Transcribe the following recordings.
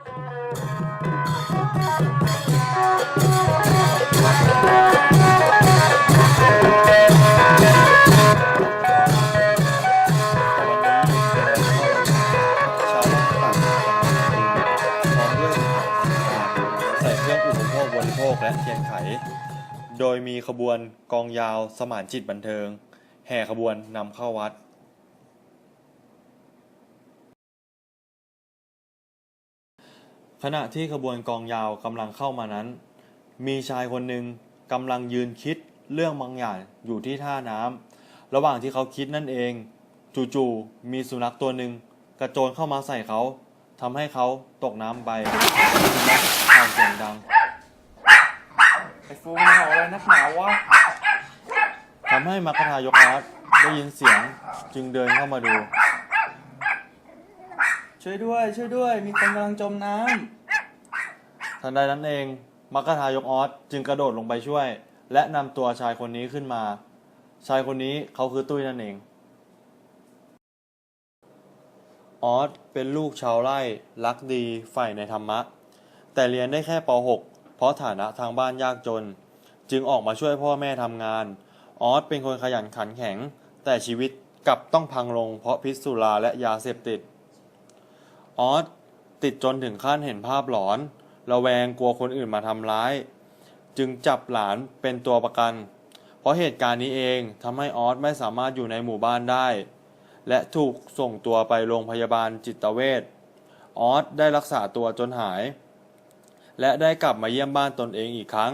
ใส่เครื่องอุปโภคบริโภคและเทียนไข โดยมีขบวนกองยาวสมานจิตบันเทิง แห่ขบวนนำเข้าวัด ขณะที่ขบวนกองยาวกำลังเข้ามานั้น มีชายคนหนึ่งกำลังยืนคิดเรื่องบางอย่างอยู่ที่ท่าน้ำระหว่างที่เขาคิดนั่นเอง จู่ๆมีสุนัขตัวหนึ่งกระโจนเข้ามาใส่เขาทำให้เขาตกน้ำไปทางเสียงดังไอ้ฟูมันเห่าอะไรนักหนาวะทำให้มัคคทายกอาร์ตได้ยินเสียงจึงเดินเข้ามาดู ช่วยด้วย ช่วยด้วย มีคนกำลังจมน้ทันใดนั้นเอง มัคคทายกออสจึงกระโดดลงไปช่วย และนำตัวชายคนนี้ขึ้นมา ชายคนนี้เขาคือตุ้ยนั่นเอง ออสเป็นลูกชาวไร่ รักดีใฝ่ในธรรมะ แต่เรียนได้แค่ป .6 เพราะฐานะทางบ้านยากจน จึงออกมาช่วยพ่อแม่ทำงาน ออสเป็นคนขยันขันแข็ง แต่ชีวิตกลับต้องพังลงเพราะพิษสุราและยาเสพติด ออสติดจนถึงขั้นเห็นภาพหลอน ระแวงกลัวคนอื่นมาทำร้าย จึงจับหลานเป็นตัวประกัน เพราะเหตุการณ์นี้เองทำให้ออสไม่สามารถอยู่ในหมู่บ้านได้ และถูกส่งตัวไปโรงพยาบาลจิตเวชออสได้รักษาตัวจนหาย และได้กลับมาเยี่ยมบ้านตนเองอีกครั้ง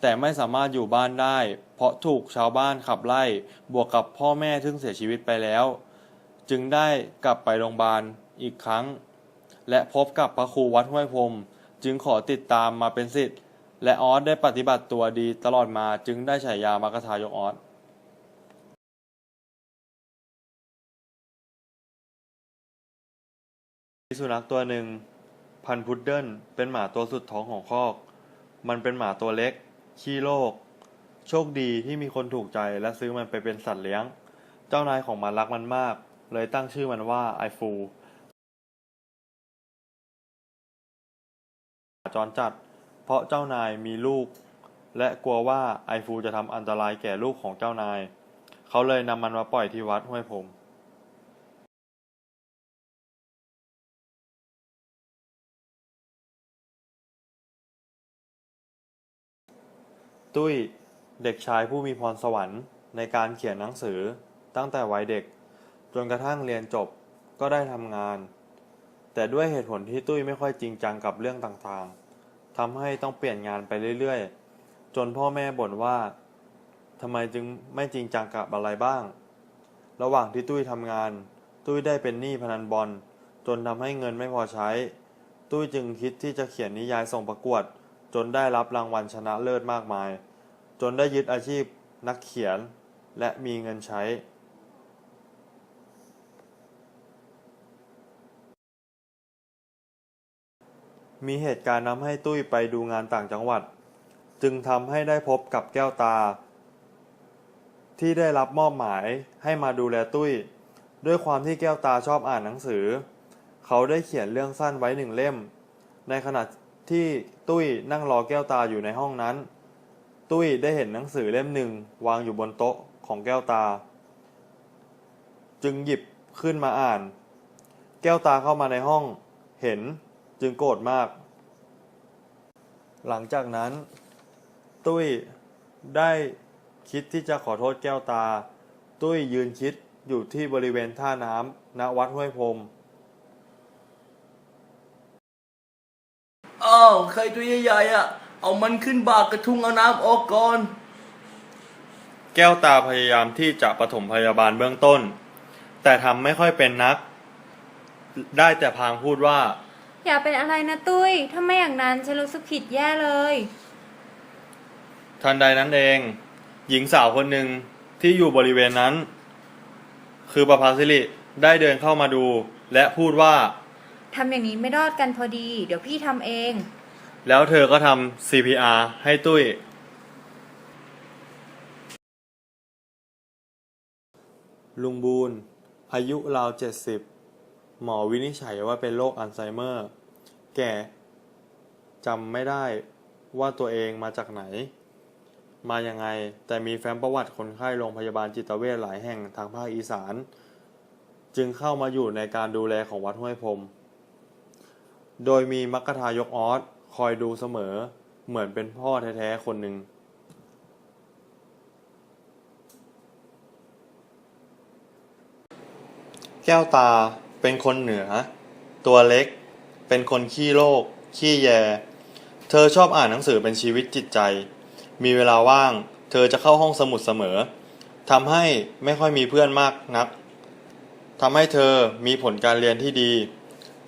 แต่ไม่สามารถอยู่บ้านได้ เพราะถูกชาวบ้านขับไล่บวกกับพ่อแม่ซึ่งเสียชีวิตไปแล้ว จึงได้กลับไปโรงพยาบาลอีกครั้ง และพบกับพระครูวัดห้วยพรมจึงขอติดตามมาเป็นสิทธิ์ และออสได้ปฏิบัติตัวดีตลอดมาจึงได้ฉายามัคคทายกออสมีสุนัขตัวหนึ่ง พันพุดเดิ้ลเป็นหมาตัวสุดท้องของคอก มันเป็นหมาตัวเล็ก ขี้โรคโชคดีที่มีคนถูกใจและซื้อมันไปเป็นสัตว์เลี้ยง เจ้านายของมันรักมันมาก เลยตั้งชื่อมันว่าไอฟู จรจัด เพราะเจ้านายมีลูก และกลัวว่าไอฟูจะทำอันตรายแก่ลูกของเจ้านาย เขาเลยนำมันมาปล่อยที่วัดห้วยผมตุ้ยเด็กชายผู้มีพรสวรรค์ในการเขียนหนังสือตั้งแต่วัยเด็ก จนกระทั่งเรียนจบก็ได้ทำงาน แต่ด้วยเหตุผลที่ตุ้ยไม่ค่อยจริงจังกับเรื่องต่างๆทำให้ต้องเปลี่ยนงานไปเรื่อยๆ จนพ่อแม่บ่นว่าทำไมจึงไม่จริงจังกับอะไรบ้าง ระหว่างที่ตุ้ยทำงาน ตุ้ยได้เป็นหนี้พนันบอล จนทำให้เงินไม่พอใช้ ตุ้ยจึงคิดที่จะเขียนนิยายส่งประกวด จนได้รับรางวัลชนะเลิศมากมาย จนได้ยึดอาชีพนักเขียนและมีเงินใช้ มีเหตุการณ์นำให้ตุ้ยไปดูงานต่างจังหวัด จึงทำให้ได้พบกับแก้วตา ที่ได้รับมอบหมายให้มาดูแลตุ้ย ด้วยความที่แก้วตาชอบอ่านหนังสือ เขาได้เขียนเรื่องสั้นไว้หนึ่งเล่ม ในขณะที่ตุ้ยนั่งรอแก้วตาอยู่ในห้องนั้น ตุ้ยได้เห็นหนังสือเล่มหนึ่งวางอยู่บนโต๊ะของแก้วตา จึงหยิบขึ้นมาอ่าน แก้วตาเข้ามาในห้อง เห็น จึงโกรธมาก หลังจากนั้น ตุ้ยได้คิดที่จะขอโทษแก้วตา ตุ้ยยืนคิดอยู่ที่บริเวณท่าน้ำณวัดห้วยพรมอ้าวใครตัวใหญ่ๆอะ เอามันขึ้นบากกระทุงเอาน้ำออกก่อน แก้วตาพยายามที่จะปฐมพยาบาลเบื้องต้น แต่ทำไม่ค่อยเป็นนัก ได้แต่พางพูดว่า อย่าเป็นอะไรนะตุ้ย ถ้าไม่อย่างนั้นฉันรู้สึกผิดแย่เลย ทันใดนั้นเอง หญิงสาวคนหนึ่งที่อยู่บริเวณนั้น คือประภาสิริได้เดินเข้ามาดู และพูดว่า ทำอย่างนี้ไม่รอดกันพอดี เดี๋ยวพี่ทำเอง แล้วเธอก็ทำ CPR ให้ตุ้ย ลุงบูนอายุราว70 หมอวินิจฉัยว่าเป็นโรคอัลไซเมอร์ แก่จำไม่ได้ว่าตัวเองมาจากไหน มายังไง แต่มีแฟ้มประวัติคนไข้โรงพยาบาลจิตเวชหลายแห่งทางภาคอีสาน จึงเข้ามาอยู่ในการดูแลของวัดห้วยพรม โดยมีมัคคทายกออสคอยดูเสมอ เหมือนเป็นพ่อแท้ๆคนหนึ่งแก้วตา เป็นคนเหนือ ตัวเล็ก เป็นคนขี้โลก ขี้แย เธอชอบอ่านหนังสือเป็นชีวิตจิตใจ มีเวลาว่าง เธอจะเข้าห้องสมุดเสมอทำให้ไม่ค่อยมีเพื่อนมากนักทำให้เธอมีผลการเรียนที่ดี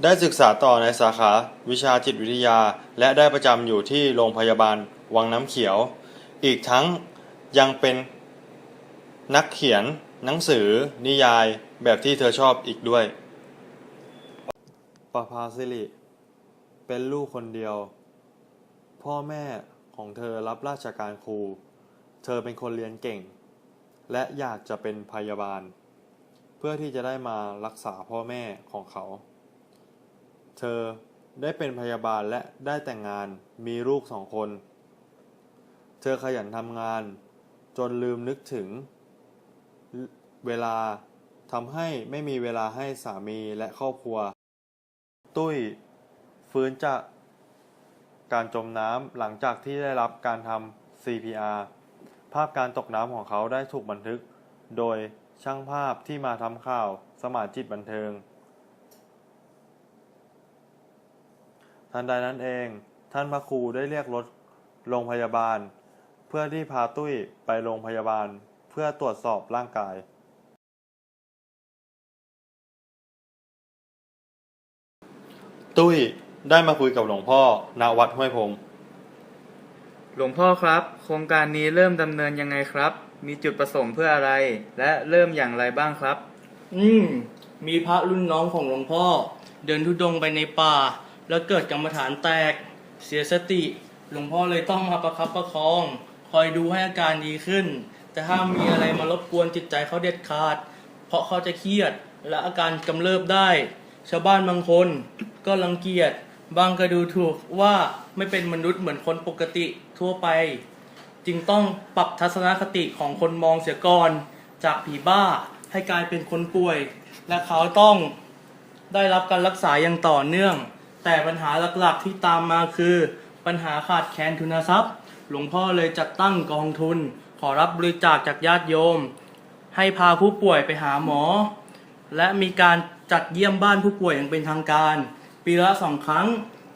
ได้ศึกษาต่อในสาขาวิชาจิตวิทยา และได้ประจำอยู่ที่โรงพยาบาลวังน้ำเขียว อีกทั้งยังเป็นนักเขียนหนังสือนิยายแบบที่เธอชอบอีกด้วย ประภาสิริ เป็นลูกคนเดียว พ่อแม่ของเธอรับราชการครู เธอเป็นคนเรียนเก่ง และอยากจะเป็นพยาบาล เพื่อที่จะได้มารักษาพ่อแม่ของเขา เธอได้เป็นพยาบาลและได้แต่งงานมีลูกสองคน เธอขยันทำงาน จนลืมนึกถึง เวลาทำให้ไม่มีเวลาให้สามีและครอบครัว ตุ้ยฟื้นจากการจมน้ำหลังจากที่ได้รับการทำ CPR ภาพการตกน้ำของเขาได้ถูกบันทึก โดยช่างภาพที่มาทำข่าวสมาจิตบันเทิง ทันใดนั้นเอง ท่านพระครูได้เรียกรถโรงพยาบาล เพื่อที่พาตุ้ยไปโรงพยาบาลเพื่อตรวจสอบร่างกาย ตุ้ยได้มาคุยกับหลวงพ่อณวัดห้วยพรมหลวงพ่อครับ โครงการนี้เริ่มดำเนินยังไงครับ มีจุดประสงค์เพื่ออะไร และเริ่มอย่างไรบ้างครับ อืม มีพระรุ่นน้องของหลวงพ่อ เดินทุดงค์ไปในป่า แล้วเกิดกรรมฐานแตก เสียสติ หลวงพ่อเลยต้องมาประคับประคอง คอยดูให้อาการดีขึ้น แต่ถ้ามีอะไรมารบกวนจิตใจเขาเด็ดขาด เพราะเขาจะเครียดและอาการกำเริบได้ ชาวบ้านบางคน ก็รังเกียจบางก็ดูถูกว่าไม่เป็นมนุษย์เหมือนคนปกติทั่วไป จึงต้องปรับทัศนคติของคนมองเสียก่อน จากผีบ้าให้กลายเป็นคนป่วย และเขาต้องได้รับการรักษาอย่างต่อเนื่อง แต่ปัญหาหลักๆที่ตามมาคือ ปัญหาขาดแคลนทุนทรัพย์ หลวงพ่อเลยจัดตั้งกองทุน ขอรับบริจาคจากญาติโยม ให้พาผู้ป่วยไปหาหมอ และมีการจัดเยี่ยมบ้านผู้ป่วยอย่างเป็นทางการ ปีละสองครั้ง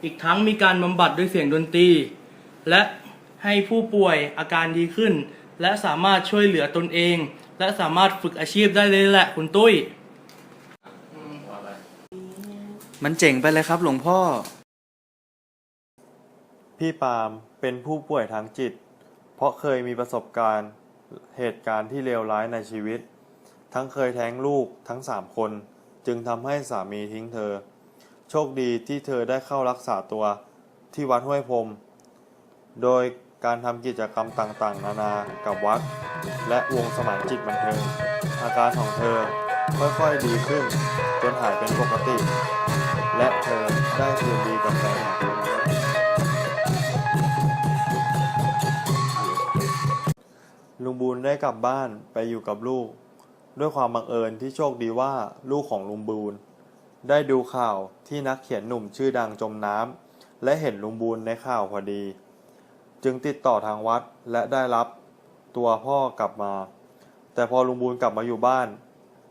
อีกทั้งมีการบำบัดด้วยเสียงดนตรี และให้ผู้ป่วยอาการดีขึ้น และสามารถช่วยเหลือตนเอง และสามารถฝึกอาชีพได้เลยแหละคุณตุ้ย มันเจ๋งไปเลยครับหลวงพ่อ พี่ปาล์มเป็นผู้ป่วยทางจิต เพราะเคยมีประสบการณ์เหตุการณ์ที่เลวร้ายในชีวิต ทั้งเคยแท้งลูกทั้งสามคน จึงทำให้สามีทิ้งเธอ โชคดีที่เธอได้เข้ารักษาตัวที่วัดห้วยพรมโดยการทำกิจกรรมต่างๆ นานากับวัด และวงสมานจิตบันเทิง อาการของเธอค่อยๆดีขึ้น จนหายเป็นปกติ และเธอได้คืนดีกับแฟนลุงบูนได้กลับบ้านไปอยู่กับลูก ด้วยความบังเอิญที่โชคดีว่าลูกของลุงบูน ได้ดูข่าวที่นักเขียนหนุ่มชื่อดังจมน้ำและเห็นลุงบูนในข่าวพอดี จึงติดต่อทางวัดและได้รับตัวพ่อกลับมา แต่พอลุงบูนกลับมาอยู่บ้าน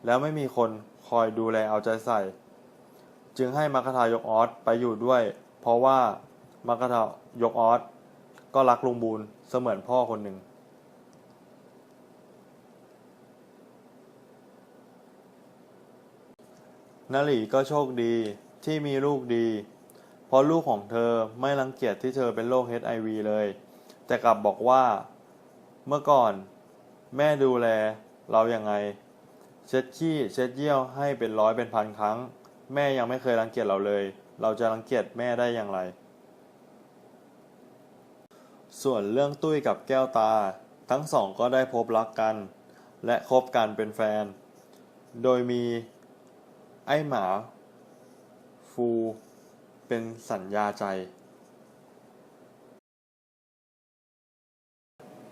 แล้วไม่มีคนคอยดูแลเอาใจใส่ จึงให้มัคทายกออสไปอยู่ด้วย เพราะว่ามัคทายกออสก็รักลุงบูนเสมือนพ่อคนหนึ่ง นาลีก็โชคดีที่มีลูกดี เพราะลูกของเธอไม่รังเกียจที่เธอเป็นโรค HIV เลย แต่กลับบอกว่า เมื่อก่อนแม่ดูแลเราอย่างไง เช็ดขี้เช็ดเยี่ยวให้เป็นร้อยเป็นพันครั้ง แม่ยังไม่เคยรังเกียจเราเลย เราจะรังเกียจแม่ได้อย่างไร ส่วนเรื่องตุ้ยกับแก้วตา ทั้งสองก็ได้พบรักกัน และคบกันเป็นแฟน โดยมี ไอ้หมา ฟูเเป็นสัญญาใจ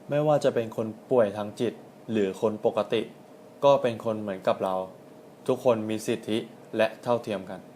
ไม่ว่าจะเป็นคนป่วยทางจิตหรือคนปกติ ก็เป็นคนเหมือนกับเรา ทุกคนมีสิทธิและเท่าเทียมกัน「